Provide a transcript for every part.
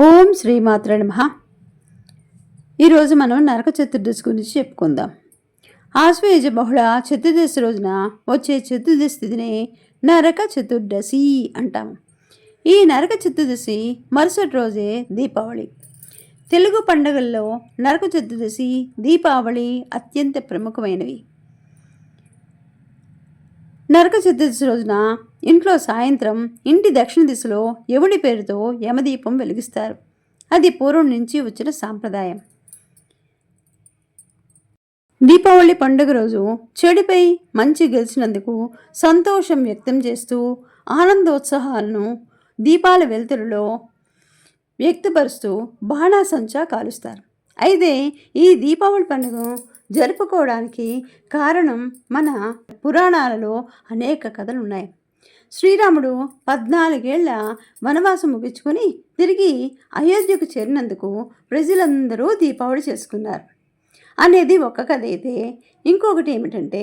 ఓం శ్రీమాత్ర నమ. ఈరోజు మనం నరక చతుర్దశి గురించి చెప్పుకుందాం. ఆశ్వయుజ బహుళ చతుర్దశి రోజున వచ్చే చతుర్దశి స్థితిని నరక చతుర్దశి అంటాం ఈ నరక చతుర్దశి మరుసటి రోజే దీపావళి. తెలుగు పండుగల్లో నరక చతుర్దశి దీపావళి అత్యంత ప్రముఖమైనవి. నరక చతుర్దశి రోజున ఇంట్లో సాయంత్రం ఇంటి దక్షిణ దిశలో యముడి పేరుతో యమదీపం వెలిగిస్తారు. అది పూర్వం నుంచి వచ్చిన సాంప్రదాయం. దీపావళి పండుగ రోజు చెడుపై మంచి గెలిచినందుకు సంతోషం వ్యక్తం చేస్తూ ఆనందోత్సాహాలను దీపాల వెలుతురులో వ్యక్తపరుస్తూ బాణాసంచా కాలుస్తారు. అయితే ఈ దీపావళి పండుగ జరుపుకోవడానికి కారణం మన పురాణాలలో అనేక కథలు ఉన్నాయి శ్రీరాముడు పద్నాలుగేళ్ళ వనవాసం ముగించుకొని తిరిగి అయోధ్యకు చేరినందుకు ప్రజలందరూ దీపావళి చేసుకున్నారు. అనేది ఒక కథ అయితే ఇంకొకటి ఏమిటంటే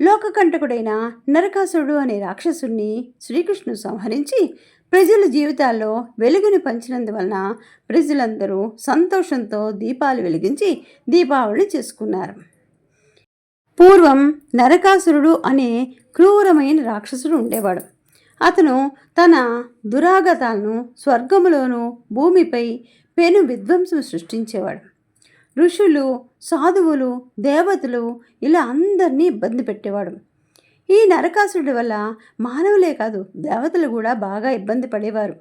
లోకకంటకుడైన నరకాసురుడు అనే రాక్షసుణ్ణి శ్రీకృష్ణుడు సంహరించి ప్రజల జీవితాల్లో వెలుగుని పంచినందువలన ప్రజలందరూ సంతోషంతో దీపాలు వెలిగించి దీపావళి చేసుకున్నారు. పూర్వం నరకాసురుడు అనే క్రూరమైన రాక్షసుడు ఉండేవాడు. అతను తన దురాగతాలను స్వర్గములోను భూమిపై పెను విధ్వంసం సృష్టించేవాడు. ఋషులు సాధువులు దేవతలు ఇలా అందరినీ ఇబ్బంది పెట్టేవాడు. ఈ నరకాసురుడి వల్ల మానవులే కాదు దేవతలు కూడా బాగా ఇబ్బంది పడేవారు.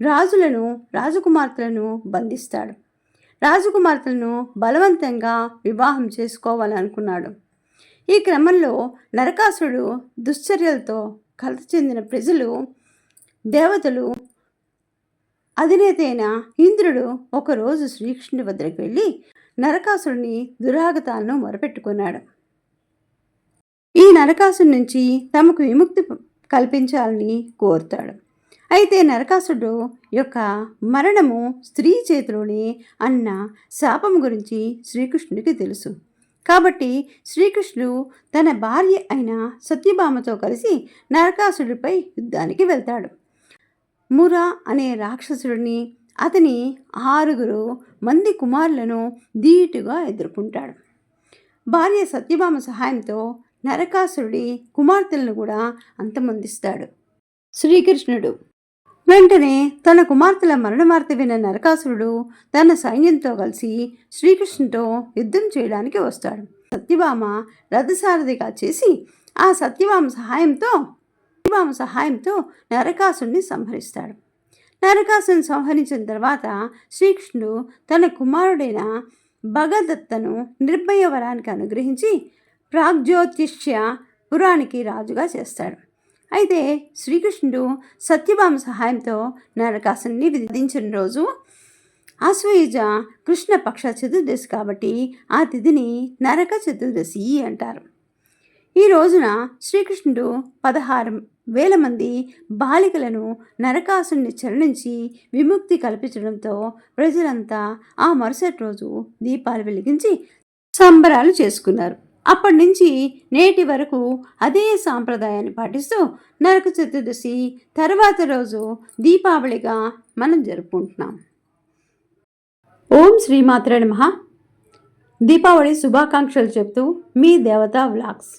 రాజులను రాజకుమార్తెలను బంధిస్తాడు. రాజకుమార్తెలను బలవంతంగా వివాహం చేసుకోవాలనుకున్నాడు ఈ క్రమంలో నరకాసుడు దుశ్చర్యలతో కలత చెందిన ప్రజలు దేవతలు అధినేత అయిన ఇంద్రుడు ఒకరోజు శ్రీకృష్ణుడి వద్దకు వెళ్ళి నరకాసురుని దురాగతాలను మొరపెట్టుకున్నాడు. ఈ నరకాసుడి నుంచి తమకు విముక్తి కల్పించాలని కోరుతాడు. అయితే నరకాసుడు యొక్క మరణము స్త్రీ చేతిలోనే అన్న శాపం గురించి శ్రీకృష్ణుడికి తెలుసు. కాబట్టి శ్రీకృష్ణుడు తన భార్య అయిన సత్యభామతో కలిసి నరకాసుడిపై యుద్ధానికి వెళ్తాడు. మురా అనే రాక్షసుడిని అతని ఆరుగురు మంది కుమారులను ధీటుగా ఎదుర్కొంటాడు. భార్య సత్యభామ సహాయంతో నరకాసురుడి కుమార్తెలను కూడా అంతమొందిస్తాడు. శ్రీకృష్ణుడు వెంటనే తన కుమార్తెల మరణమార్త విన్న నరకాసురుడు తన సైన్యంతో కలిసి శ్రీకృష్ణుతో యుద్ధం చేయడానికి వస్తాడు. సత్యభామ రథసారథిగా చేసి ఆ సత్యభామ సహాయంతో సత్యభామ సహాయంతో నరకాసుని సంహరిస్తాడు. నరకాసుని సంహరించిన తర్వాత శ్రీకృష్ణుడు తన కుమారుడైన భగదత్తను నిర్భయ వరానికి అనుగ్రహించి ప్రాగ్జ్యోతిష్య పురానికి రాజుగా చేస్తాడు. అయితే శ్రీకృష్ణుడు సత్యభామ సహాయంతో నరకాసుని విధించిన రోజు అశ్వయుజ కృష్ణపక్ష చతుర్దశి కాబట్టి ఆ తిథిని నరక చతుర్దశి అంటారు. ఈ రోజున శ్రీకృష్ణుడు పదహారు వేల మంది బాలికలను నరకాసుని చరణించి విముక్తి కల్పించడంతో ప్రజలంతా ఆ మరుసటి రోజు దీపాలు వెలిగించి సంబరాలు చేసుకున్నారు. అప్పటి నుంచి నేటి వరకు అదే సాంప్రదాయాన్ని పాటిస్తూ నరక చతుర్దశి తర్వాత రోజు దీపావళిగా మనం జరుపుకుంటున్నాం. ఓం శ్రీమాత్ర నమ. దీపావళి శుభాకాంక్షలు చెప్తూ మీ దేవతా వ్లాగ్స్.